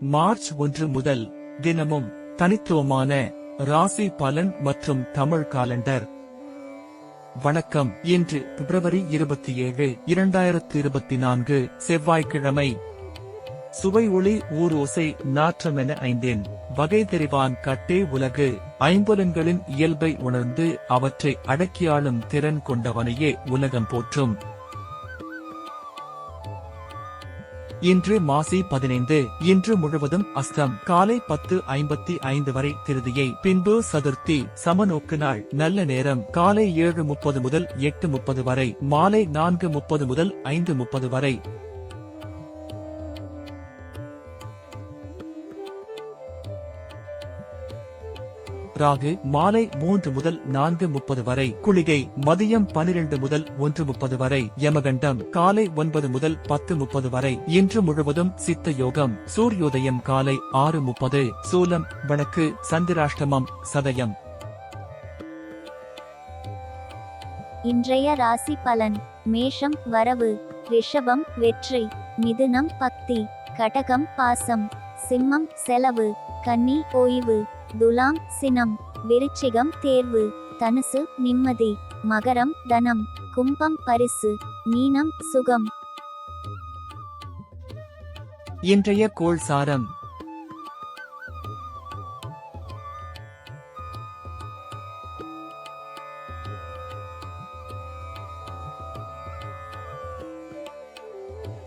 March ஒன்று முதல் தினமும் தனித்துவமான ராசி பலன் மற்றும் தமிழ் காலண்டர். வணக்கம். இன்று பிப்ரவரி இருபத்தி ஏழு இரண்டாயிரத்து இருபத்தி நான்கு செவ்வாய்க்கிழமை. சுவை ஒளி ஊர் ஓசை நாற்றமென ஐந்தேன். வகை தெரிவான் கட்டே உலகு ஐம்புலன்களின் இயல்பை உணர்ந்து அவற்றை அடக்கியாளும் திறன் கொண்டவனையே உலகம் போற்றும். இன்று மாசி பதினைந்து இன்று முழுவதும் அஸ்தம். காலை பத்து ஐம்பத்தி ஐந்து வரை திருதியை பின்பு சதுர்த்தி சமநோக்கு நாள் நல்ல நேரம். காலை ஏழு முப்பது முதல் எட்டு முப்பது வரை மாலை நான்கு முப்பது முதல் ஐந்து முப்பது வரை. ராகு மாலை மூன்று முதல் நான்கு முப்பது வரை குளிகை மதியம் பனிரெண்டு முதல் ஒன்று முப்பது வரை யமகண்டம் காலை ஒன்பது முதல் பத்து முப்பது வரை. இன்று முழுவதும் சித்த யோகம். சூரியோதயம் காலை ஆறு முப்பது. சூலம் வழக்கு சந்திராஷ்டமம் சதயம். இன்றைய ராசி பலன். மேஷம் வரவு ரிஷபம் வெற்றி. மிதுனம் பக்தி. கடகம் பாசம். சிம்மம் செலவு. கன்னி ஓய்வு. துலாம் சினம் விருச்சிகம் தேர்வு தனுசு நிம்மதி மகரம் தனம் கும்பம் பரிசு மீனம் சுகம். இன்றைய கோள் சாரம்.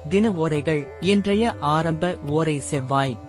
தின ஓரைகள் இன்றைய ஆரம்ப ஓரை செவ்வாய்.